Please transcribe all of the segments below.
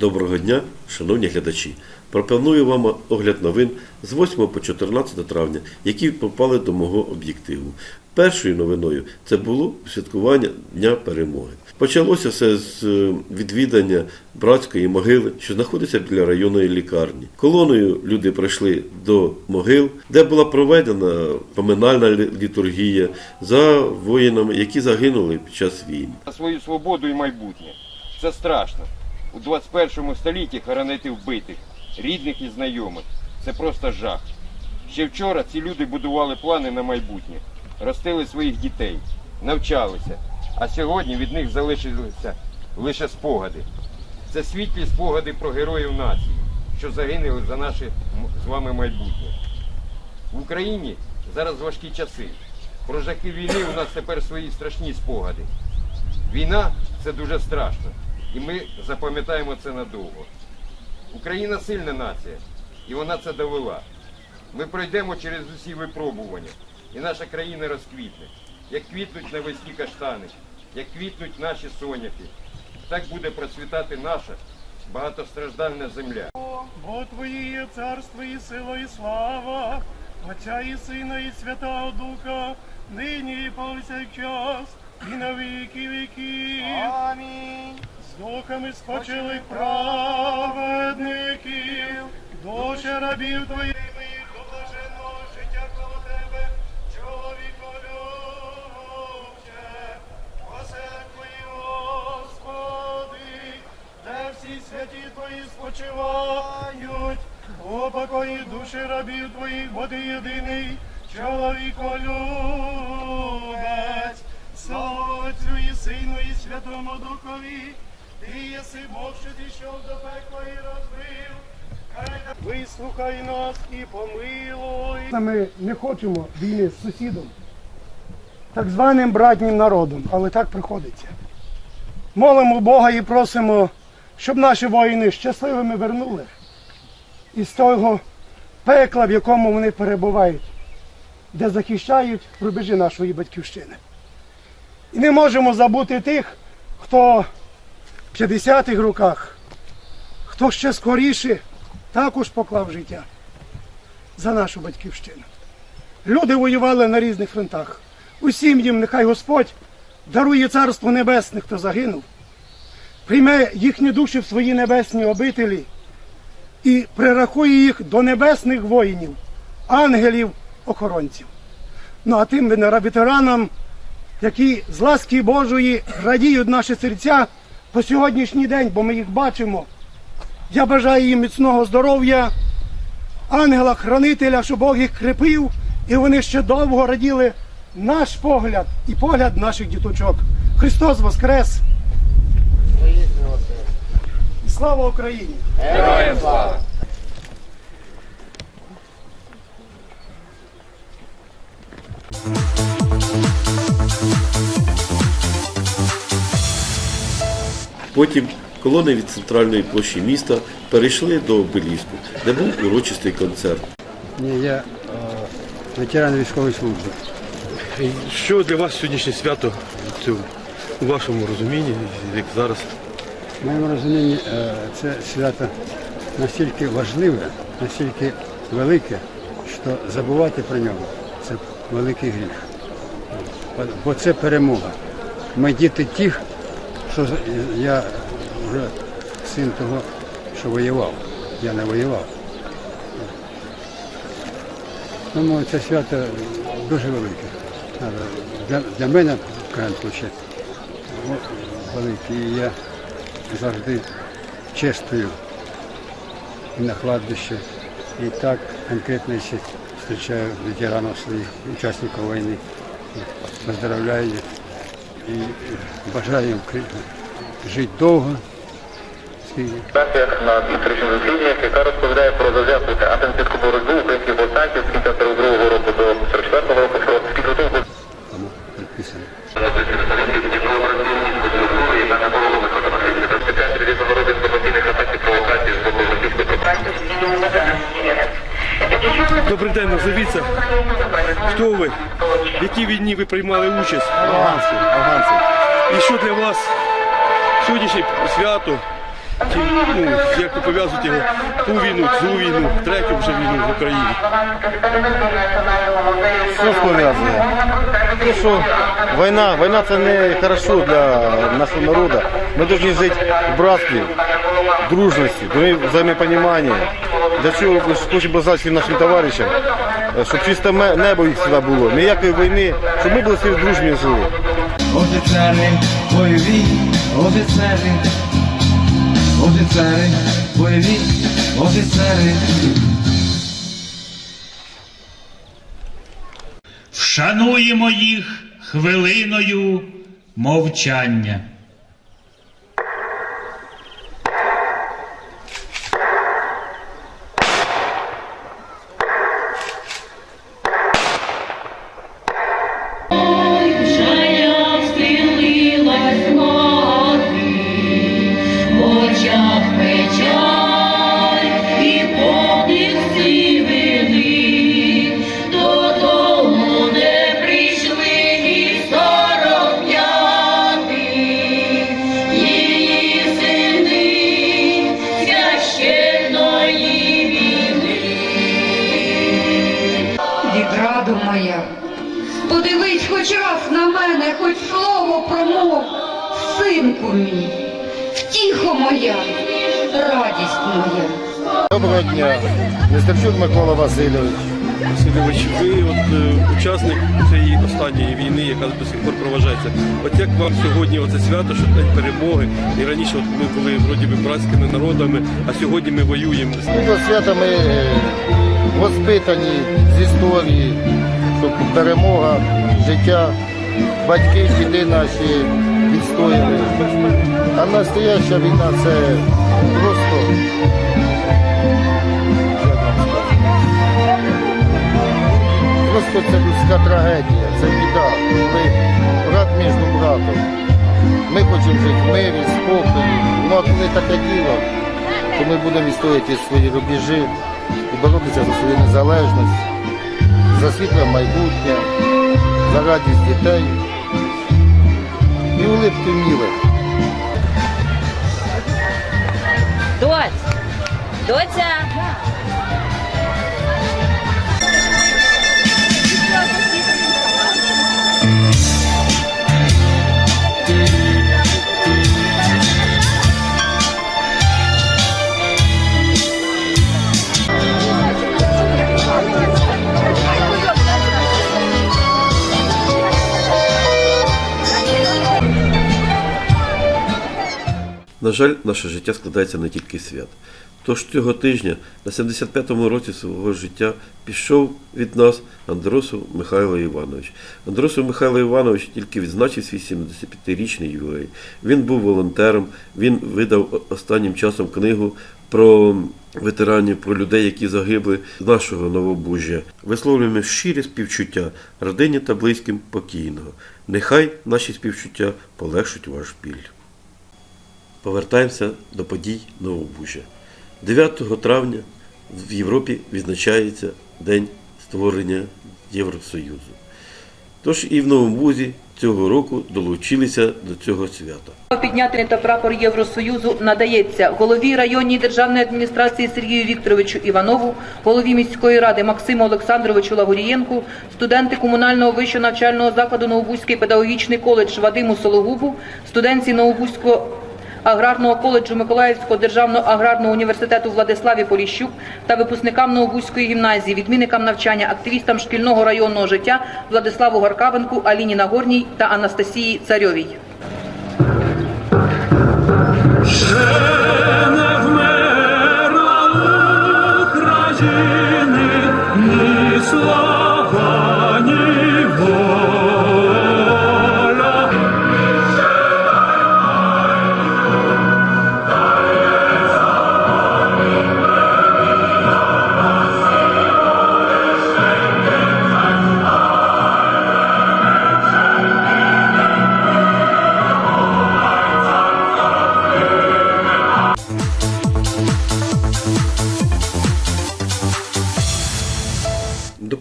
Доброго дня, шановні глядачі. Пропоную вам огляд новин з 8 по 14 травня, які попали до мого об'єктиву. Першою новиною це було святкування Дня Перемоги. Почалося все з е, відвідання братської могили, що знаходиться біля районної лікарні. Колоною люди прийшли до могил, де була проведена поминальна лі- літургія за воїнами, які загинули під час війни. свою свободу і майбутнє. Це страшно. У 21 столітті хоронити вбитих, рідних і знайомих. Це просто жах. Ще вчора ці люди будували плани на майбутнє, ростили своїх дітей, навчалися, а сьогодні від них залишилися лише спогади. Це світлі спогади про героїв нації, що загинули за наше з вами майбутнє. В Україні зараз важкі часи. Про жахи війни у нас тепер свої страшні спогади. Війна це дуже страшно, і ми запам'ятаємо це надовго. Україна сильна нація, і вона це довела. Ми пройдемо через усі випробування, і наша країна розквітне, як квітнуть навесні каштани, як квітнуть наші соняхи. Так буде процвітати наша багатостраждальна земля. Бо Твоє є царство і сила, і слава, Отця і Сина, і Святого Духа, нині і повсякчас, і на віки віків. Амінь. Духами спочилих праведників, душі рабів Твоїх, святі Твої спочивають, у душі рабів Твоїх, бо Ти єдиний чоловіколюбець, слава Отцю і Сину і Святому Духові, Ти єси Бог, що зійшов до пекла і розбив. Вислухай нас і помилуй. Ми не хочемо війни з сусідом, так званим братнім народом, але так приходиться. Молимо Бога і просимо, щоб наші воїни щасливими вернули із того пекла, в якому вони перебувають, де захищають рубежі нашої батьківщини. І не можемо забути тих, хто 50-х роках, хто ще скоріше також поклав життя за нашу батьківщину. Люди воювали на різних фронтах. Усім їм нехай Господь дарує царство небесне, хто загинув, прийме їхні душі в свої небесні обителі і прирахує їх до небесних воїнів, ангелів, охоронців. Ну а тим ветеранам, які з ласки Божої радіють наші серця по сьогоднішній день, бо ми їх бачимо. Я бажаю їм міцного здоров'я, ангела-хранителя, щоб Бог їх крепив, і вони ще довго раділи наш погляд і погляд наших діточок. Христос Воскрес! Слава Україні! Героям слава! Потім колони від центральної площі міста перейшли до обеліску, де був урочистий концерт. Ні, я е, ветеран військової служби. Що для вас сьогоднішнє свято у вашому розумінні, як зараз? В моєму розумінні е, це свято настільки важливе, настільки велике, що забувати про нього це великий гріх. Бо- Бо це перемога. Ми діти тих, що я вже син того, що воював. Я не воював. Тому це свято дуже велике. Для, для мене, в крайньому случае, о, великий. І я завжди чествую і на кладбище. І так конкретно, зустрічаю ветеранів своїх, учасників війни, поздравляю їх і бажаю жити довго. на історичних дослідженнях, яка розповідає про ви приймали участь? Афганці, афганці. І що для вас сьогоднішнє свято Чи, ну, як ви пов'язуєте його ту війну, цю війну, третю вже війну в Україні? Що пов'язує? Ну що, війна, війна це не хорошо для нашого народу. Ми повинні жити в братстві, дружності, в взаємопоніманні. Для чого хочемо бажати всім нашим товаришам, щоб чисте небо їх сюди було, ніякої війни, щоб ми були всі в дружні жили. Офіцери бойові, офіцери, офіцери бойові, офіцери. Вшануємо їх хвилиною мовчання. Доброго дня, Нестерчук Микола Васильович. Васильович, ви от е, учасник цієї останньої війни, яка до сих пор проважається. От як вам сьогодні оце свято, що День перемоги, і раніше от ми були вроді би братськими народами, а сьогодні ми воюємо. До свята ми е, воспитані з історії, щоб перемога, життя, батьки, діди наші відстояли. А настояща війна це просто. Просто це людська трагедія, це біда, коли брат між братом. Ми хочемо жити в мирі, спокої. Ну а коли таке діло, то ми будемо відстояти свої рубежі і боротися за свою незалежність, за світле майбутнє, за радість дітей і улипки міли. 多少钱？На жаль, наше життя складається не тільки свят. Тож цього тижня на 75-му році свого життя пішов від нас Андросов Михайло Іванович. Андросов Михайло Іванович тільки відзначив свій 75-річний ювілей. Він був волонтером, він видав останнім часом книгу про ветеранів, про людей, які загибли з нашого новобужжя. Висловлюємо щирі співчуття родині та близьким покійного. Нехай наші співчуття полегшуть ваш біль. Повертаємося до подій Новобужжя. 9 травня в Європі відзначається День створення Євросоюзу. Тож і в Новому Бузі цього року долучилися до цього свята. Підняти та прапор Євросоюзу надається голові районній державної адміністрації Сергію Вікторовичу Іванову, голові міської ради Максиму Олександровичу Лагорієнку, студенти комунального вищого навчального закладу Новобузький педагогічний коледж Вадиму Сологубу, студентці Новобузького аграрного коледжу Миколаївського державного аграрного університету Владиславі Поліщук та випускникам Новобузької гімназії, відмінникам навчання, активістам шкільного районного життя Владиславу Гаркавенку, Аліні Нагорній та Анастасії Царьовій.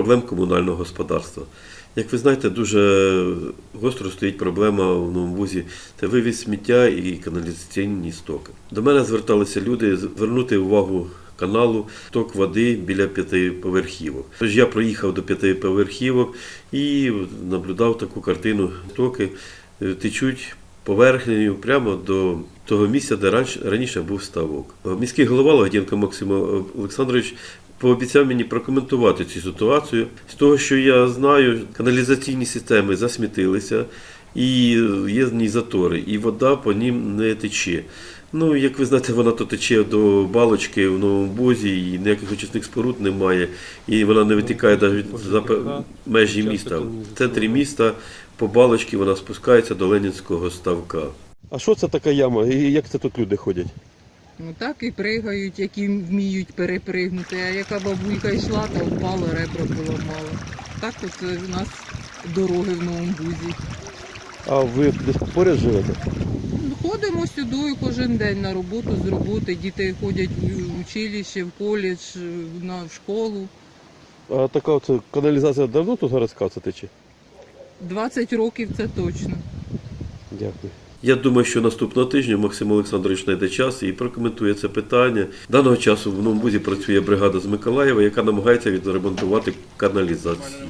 Проблем комунального господарства. Як ви знаєте, дуже гостро стоїть проблема в Новому Бузі – це вивіз сміття і каналізаційні стоки. До мене зверталися люди звернути увагу каналу ток води біля п'ятиповерхівок. Тож я проїхав до п'ятиповерхівок і наблюдав таку картину. Токи е, течуть поверхнею прямо до того місця, де раніше- був ставок. Міський голова Лагодєнко Максим Олександрович пообіцяв мені прокоментувати цю ситуацію. З того, що я знаю, каналізаційні системи засмітилися, і є в ній затори, і вода по ним не тече. Ну, як ви знаєте, вона то тече до балочки в Новому Бозі, і ніяких очисних споруд немає, і вона не витікає навіть за межі міста. В центрі міста по балочці вона спускається до Ленінського ставка. А що це така яма? І як це тут люди ходять? Ну так і пригають, які вміють перепригнути. А яка бабулька йшла, то впала, ребра поламала. Так от е, в нас дороги в Новому Бузі. А ви десь поряд живете? Ну, Ходимо сюди кожен день на роботу з роботи. Діти ходять в училище, в коледж, на в школу. А така оце каналізація давно тут городська це тече? 20 років це точно. Дякую. Я думаю, що наступного тижня Максим Олександрович знайде час і прокоментує це питання. Даного часу в Новому Бузі працює бригада з Миколаєва, яка намагається відремонтувати каналізацію.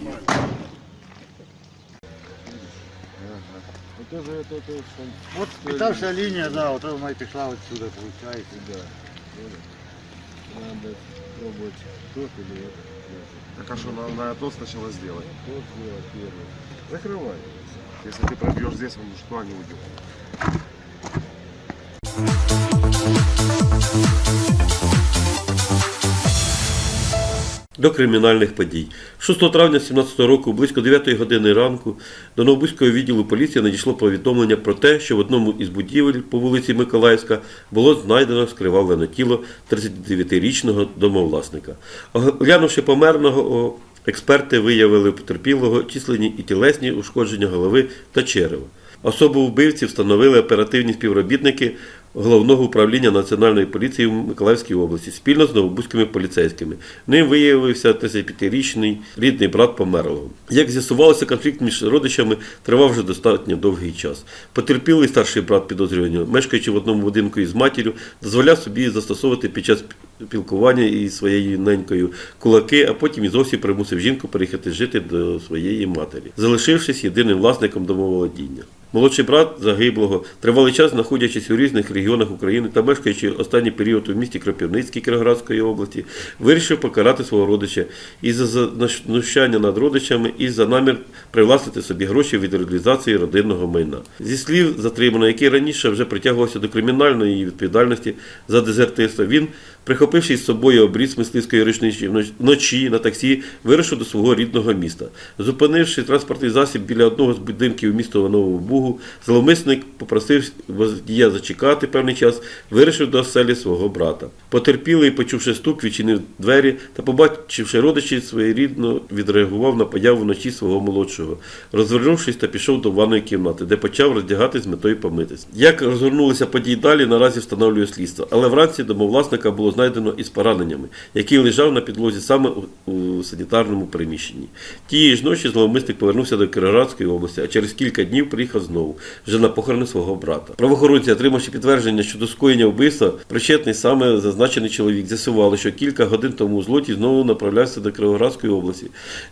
Вот питався лінія, да, от вона і пішла отсюда, виходить. Да. Надо пробовать тот или этот. Так а что надо, надо тот сначала сделать? Тот сделать первый. Закрывай. Если ты пробьешь здесь, он что они уйдет. До кримінальних подій. 6 травня 2017 року, близько 9 години ранку, до Новобузького відділу поліції надійшло повідомлення про те, що в одному із будівель по вулиці Миколаївська було знайдено скривавлене тіло 39-річного домовласника. Оглянувши померного, експерти виявили потерпілого численні і тілесні ушкодження голови та черева. Особу вбивці встановили оперативні співробітники Головного управління Національної поліції в Миколаївській області спільно з новобузькими поліцейськими. Ним виявився 35-річний рідний брат померлого. Як з'ясувалося, конфлікт між родичами тривав вже достатньо довгий час. Потерпілий старший брат підозрюваного, мешкаючи в одному будинку із матір'ю, дозволяв собі застосовувати під час спілкування із своєю ненькою кулаки, а потім і зовсім примусив жінку переїхати жити до своєї матері, залишившись єдиним власником домоволодіння. Молодший брат загиблого, тривалий час знаходячись у різних регіонах України та мешкаючи останній період у місті Кропивницькій Кіровоградської області, вирішив покарати свого родича і за знущання над родичами, і за намір привласнити собі гроші від реалізації родинного майна. Зі слів затриманого, який раніше вже притягувався до кримінальної відповідальності за дезертирство, він, прихопивши з собою обріз мисливської річниці вночі на таксі, вирушив до свого рідного міста. Зупинивши транспортний засіб біля одного з будинків міста Нового Бугу, зловмисник попросив водія зачекати певний час, вирішив до оселі свого брата. Потерпілий, почувши стук, відчинив двері та, побачивши родичів своєрідно, відреагував на появу вночі свого молодшого. Розвернувшись та пішов до ванної кімнати, де почав роздягатись з метою помитись. Як розгорнулися події далі, наразі встановлює слідство. Але вранці домовласника було знайдено із пораненнями, який лежав на підлозі саме у, санітарному приміщенні. Тієї ж ночі зловмисник повернувся до Кіровоградської області, а через кілька днів приїхав знову, вже на похорони свого брата. Правоохоронці, отримавши підтвердження щодо скоєння вбивства, причетний саме зазначений чоловік, з'ясували, що кілька годин тому злоті знову направлявся до Кіровоградської області.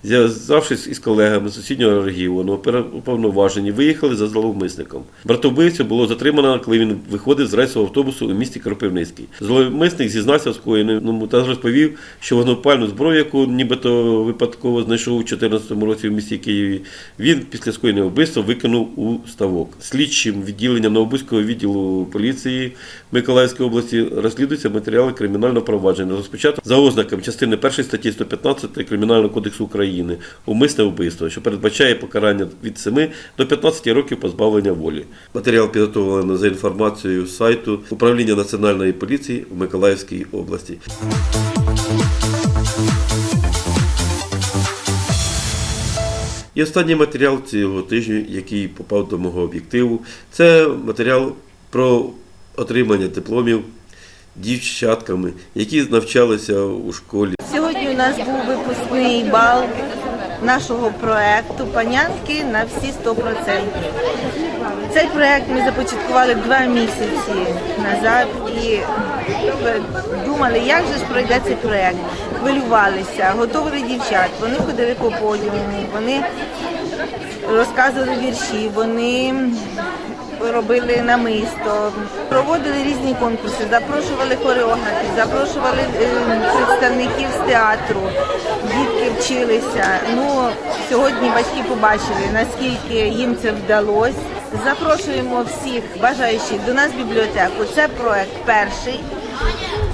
Зв'язавшись із колегами з сусіднього регіону, уповноважені виїхали за зловмисником. Братовбивцю було затримано, коли він виходив з рейсового автобусу у місті Кропивницький. Зловмисник зізнався в скоєному та розповів, що вогнепальну зброю, яку нібито випадково знайшов у 2014 році в місті Києві, він після скоєння вбивства викинув у ставок. Слідчим відділенням Новобузького відділу поліції Миколаївської області розслідуються матеріали кримінального провадження, розпочато за ознаками частини 1 статті 115 Кримінального кодексу України умисне вбивство, що передбачає покарання від 7 до 15 років позбавлення волі. Матеріал підготовлено за інформацією сайту Управління Національної поліції в Миколаївській області. І останній матеріал цього тижня, який попав до мого об'єктиву, це матеріал про отримання дипломів дівчатками, які навчалися у школі. Сьогодні у нас був випускний бал нашого проекту Панянки на всі 100%. Цей проект ми започаткували два місяці назад і думали, як же ж пройде цей проект. Хвилювалися, готували дівчат, вони ходили по подіуму, вони розказували вірші, вони робили намисто, проводили різні конкурси, запрошували хореографів, запрошували е, представників з театру, дітки вчилися. Ну, сьогодні батьки побачили, наскільки їм це вдалося. Запрошуємо всіх бажаючих до нас в бібліотеку. Це проект перший.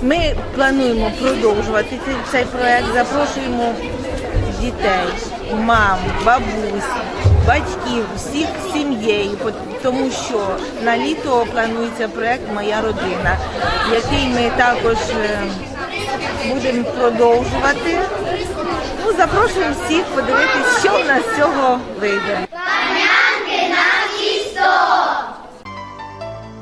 Ми плануємо продовжувати цей, проект. Запрошуємо дітей, мам, бабусь, батьків, всіх сім'єю, тому що на літо планується проект Моя родина, який ми також е, будемо продовжувати. Ну, запрошуємо всіх подивитись, що в нас з цього вийде.